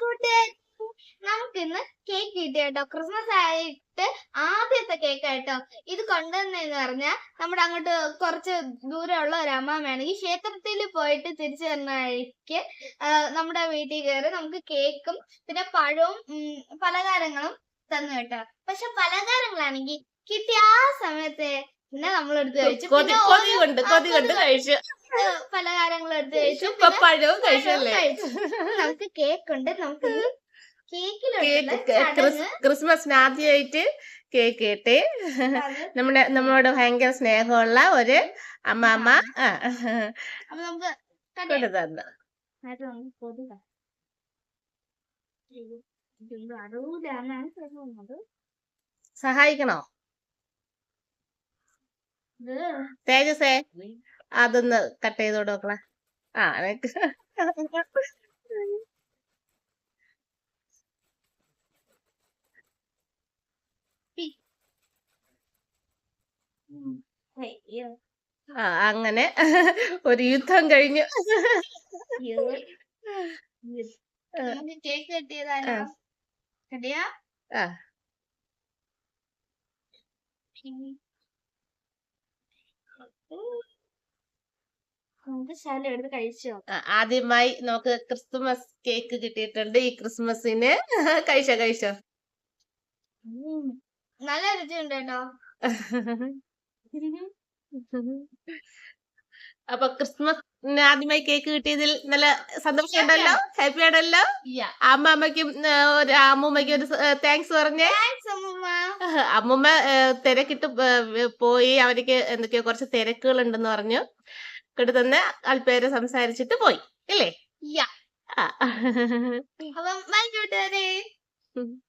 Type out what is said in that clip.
കൂട്ടുകാർ നമുക്കിന്ന് കേക്ക് കിട്ടി കേട്ടോ ക്രിസ്മസ് ആയിട്ട് ആദ്യത്തെ കേക്ക് ആയിട്ടോ ഇത് കൊണ്ടുവന്നെന്ന് പറഞ്ഞാൽ നമ്മുടെ അങ്ങോട്ട് കുറച്ച് ദൂരമുള്ള ഒരു അമ്മാമയാണെങ്കിൽ ക്ഷേത്രത്തിൽ പോയിട്ട് തിരിച്ചു വരുന്ന വഴിക്ക് നമ്മുടെ വീട്ടിൽ കയറി നമുക്ക് കേക്കും പിന്നെ പഴവും പലഹാരങ്ങളും തന്നു കേട്ടോ. പക്ഷെ പലഹാരങ്ങളാണെങ്കിൽ കിട്ടിയ ആ സമയത്ത് പിന്നെ നമ്മളെടുത്ത് കഴിച്ചു. കൊതി കൊതി കൊണ്ട് കൊതി കൊണ്ട് കഴിച്ചു. പലഹാരങ്ങൾ എടുത്ത് കഴിച്ചു. പഴവും കഴിച്ചല്ലേ? കഴിച്ചു. നമുക്ക് കേക്ക് ഉണ്ട്. നമുക്ക് കേക്കിലുള്ള കേക്ക് ക്രിസ്- ക്രിസ്മസിന് ആദ്യമായിട്ട് കേക്ക് കിട്ടി നമ്മുടെ നമ്മളോട് ഭയങ്കര സ്നേഹമുള്ള ഒരു അമ്മാമ്മ. കൊണ്ട് തന്നു. സഹായിക്കണോ? തേജസേ അതൊന്ന് കട്ട് ചെയ്തോട് കൊടുക്കണേ ആ എനിക്ക്. ആ അങ്ങനെ ഒരു യുദ്ധം കഴിഞ്ഞു. കേക്ക് കിട്ടിയതാണോ കിട്ടിയാ? ആ നമുക്ക് ശാലം എടുത്ത് കഴിച്ചു ആ, ആദ്യമായി നമുക്ക് ക്രിസ്മസ് കേക്ക് കിട്ടിയിട്ടുണ്ട്. ഈ ക്രിസ്മസിന് കഴിച്ചോ കഴിച്ചോ? നല്ല രുചിയുണ്ട് കേട്ടോ അപ്പൊ ക്രിസ്മസിന് ആദ്യമായി കേക്ക് കിട്ടിയതിൽ നല്ല സന്തോഷമുണ്ടല്ലോ? ഹാപ്പി ആണല്ലോ അമ്മ അമ്മയ്ക്കും ഒരു അമ്മൂമ്മയ്ക്കും ഒരു താങ്ക്സ് പറഞ്ഞേ. അമ്മമ്മ തിരക്കിട്ട് പോയി അവർക്ക് എന്തൊക്കെയോ കുറച്ച് തിരക്കുകൾ ഉണ്ടെന്ന് പറഞ്ഞു. ഇങ്ങോട്ട് തന്നെ അല്പേരെ സംസാരിച്ചിട്ട് പോയി അല്ലേ അപ്പം